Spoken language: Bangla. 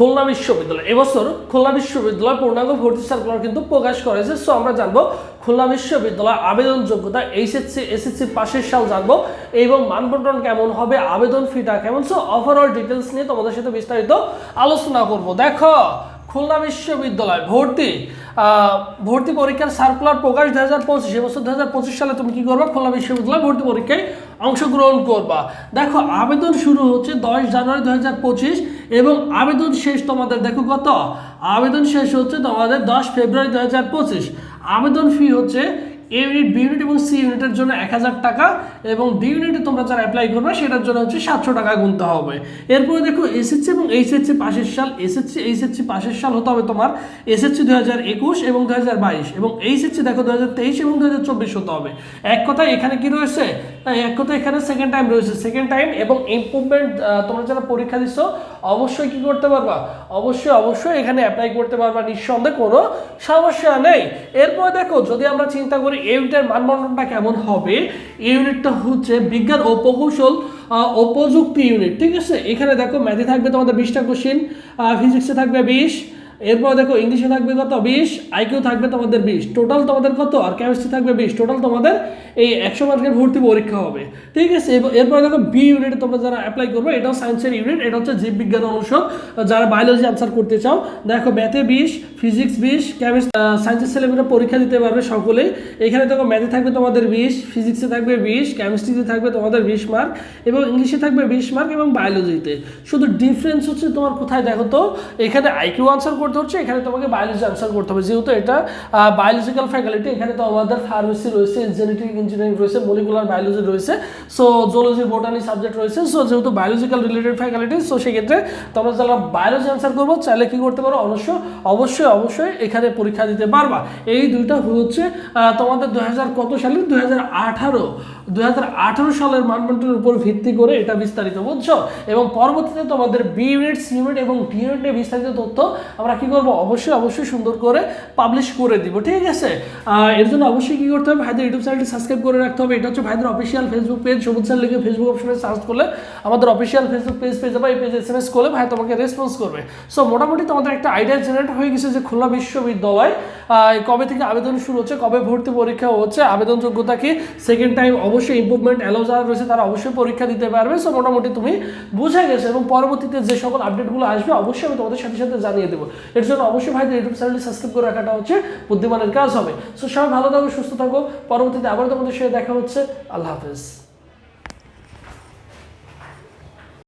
খুলনা বিশ্ববিদ্যালয়। এবছর খুলনা বিশ্ববিদ্যালয় পূর্ণাঙ্গ ভর্তি সার্কুলার কিন্তু প্রকাশ করেছে। সো আমরা জানব খুলনা বিশ্ববিদ্যালয় আবেদন যোগ্যতা এইচএসসি, এসএসসি পাশের সাল জানব এবং মানবন্টন কেমন হবে, আবেদন ফিটা কেমন। সো ওভারঅল ডিটেলস নিয়ে তোমাদের সাথে বিস্তারিত আলোচনা করব। দেখো, খুলনা বিশ্ববিদ্যালয় ভর্তি ভর্তি পরীক্ষার সার্কুলার প্রকাশ দু হাজার পঁচিশ, এবছর দু হাজার পঁচিশ সালে তুমি কি করবা? খুলনা বিশ্ববিদ্যালয় ভর্তি পরীক্ষায় অংশগ্রহণ করবা। দেখো, আবেদন শুরু হচ্ছে দশ জানুয়ারি দু হাজার পঁচিশ। এবং আবেদন শেষ তোমাদের, দেখো কত? আবেদন শেষ হচ্ছে তোমাদের দশ ফেব্রুয়ারি দু হাজার পঁচিশ। আবেদন ফি হচ্ছে এ ইউনিট বি ইউনিট এবং সি ইউনিটের জন্য এক হাজার টাকা এবং ডি ইউনিটে তোমরা যারা অ্যাপ্লাই করবে, সেটার জন্য হচ্ছে সাতশো টাকা গুনতে হবে। এরপরে দেখো এসএসসি এবং এইচএসসি পাশের সাল এসএসসি এইচএসসি পাশের সাল হতে হবে তোমার এসএসসি দু হাজার একুশ এবং দু হাজার বাইশ এবং এইচএসসি দেখো দু হাজার তেইশ এবং দু হাজার চব্বিশ হতে হবে। এক কথায় এখানে কি রয়েছে? তাই এক কথা এখানে সেকেন্ড টাইম রয়েছে। সেকেন্ড টাইম এবং ইম্প্রুভমেন্ট তোমরা যারা পরীক্ষা দিচ্ছ অবশ্যই কি করতে পারবা? অবশ্যই অবশ্যই এখানে অ্যাপ্লাই করতে পারবা। নিঃসন্দেহে কোনো সমস্যা নেই। এরপর দেখো, যদি আমরা চিন্তা করি ইউনিটের মানদণ্ডটা কেমন হবে? এই ইউনিটটা হচ্ছে বিজ্ঞান ও প্রকৌশল উপযুক্তি ও প্রযুক্তি ইউনিট, ঠিক আছে? এখানে দেখো ম্যাথে থাকবে তোমাদের বিশটা কোশ্চিন ফিজিক্সে থাকবে বিশ এরপর দেখো ইংলিশে থাকবে কত? বিশ আইকিউ থাকবে তোমাদের বিশ। টোটাল তোমাদের কত? আর কেমিস্ট্রি থাকবে বিশ। টোটাল তোমাদের এই একশো মার্কের ভর্তি পরীক্ষা হবে। ঠিক আছে? এরপর- দেখো বি ইউনিটে তোমরা যারা অ্যাপ্লাই করবে, এটাও সায়েন্সের ইউনিট এটা হচ্ছে জীববিজ্ঞান অনুষদ। যারা বায়োলজি আনসার করতে চাও, দেখো ম্যাথে বিশ ফিজিক্স বিশ কেমিস্ট্রি সায়েন্সের ছেলেমেয়েরা পরীক্ষা দিতে পারবে সকলেই। এখানে দেখো ম্যাথে থাকবে তোমাদের বিশ ফিজিক্সে থাকবে বিশ কেমিস্ট্রিতে থাকবে তোমাদের বিশ মার্ক এবং ইংলিশে থাকবে বিশ মার্ক এবং বায়োলজিতে শুধু ডিফারেন্স হচ্ছে তোমার কোথায় দেখো তো? এখানে আইকিউ আনসার করতে হচ্ছে এখানে তোমাকে বায়োলজি আনসার করতে হবে। যেহেতু এটা বায়োলজিক্যাল ফ্যাকাল্টি এখানে তো আমাদের ফার্মেসি রয়েছে জেনেটিক ইঞ্জিনিয়ারিং রয়েছে মলিকুলার বায়োলজি রয়েছে সো জুলজি বোটানি সাবজেক্ট রয়েছে সো যেহেতু বায়োলজিক্যাল রিলেটেড ফ্যাকাল্টি সো সেক্ষেত্রে তোমরা যারা বায়োলজি আনসার করব, চাইলে কি করতে পারো? অবশ্য অবশ্যই অবশ্যই এখানে পরীক্ষা দিতে পারবা। এই দুইটা হচ্ছে তোমাদের দু হাজার কত সালে? দু হাজার আঠারো সালের মানদণ্ডের উপর ভিত্তি করে এটা বিস্তারিত, বুঝছ? এবং পরবর্তীতে তোমাদের বি ইউনিট সি ইউনিট এবং ডি ইউনিটের বিস্তারিত তথ্য আমরা কি করব? অবশ্যই অবশ্যই সুন্দর করে পাবলিশ করে দিব, ঠিক আছে? এর জন্য অবশ্যই কী করতে হবে? ভাইদের ইউটিউব চ্যানেলটি সাবস্ক্রাইব করে রাখতে হবে। এটা হচ্ছে ভাইদের অফিসিয়াল ফেসবুক পেজ সবুজ স্যার লিখে ফেসবুক অপশনে সার্চ করলে আমাদের অফিসিয়াল ফেসবুক পেজ পেয়ে যাবে। এই পেজ এস এম এস করলে ভাই তোমাকে রেসপন্স করবে। সো মোটামুটি তোমাদের একটা আইডিয়া জেনারেট হয়ে গেছে যে খুলনা বিশ্ববিদ্যালয় কবে থেকে আবেদন শুরু হচ্ছে, কবে ভর্তি পরীক্ষা হচ্ছে আবেদন যোগ্যতা কি? সেকেন্ড টাইম অবশ্যই ইম্প্রুভমেন্ট অ্যালো যারা রয়েছে তারা অবশ্যই পরীক্ষা দিতে পারবে। সো মোটামুটি তুমি বুঝে গেছো এবং পরবর্তীতে যে সকল আপডেটগুলো আসবে, অবশ্যই আমি তোমাদের সাথে সাথে জানিয়ে দেবো। এর জন্য অবশ্যই ভাইদের ইউটিউব চ্যানেলটি সাবস্ক্রাইব করে রাখাটা হচ্ছে বুদ্ধিমানের কাজ হবে। সো সবাই ভালো থাকো, সুস্থ থাকো। পরবর্তীতে আবার তোমাদের সাথে দেখা হচ্ছে। আল্লাহ হাফেজ।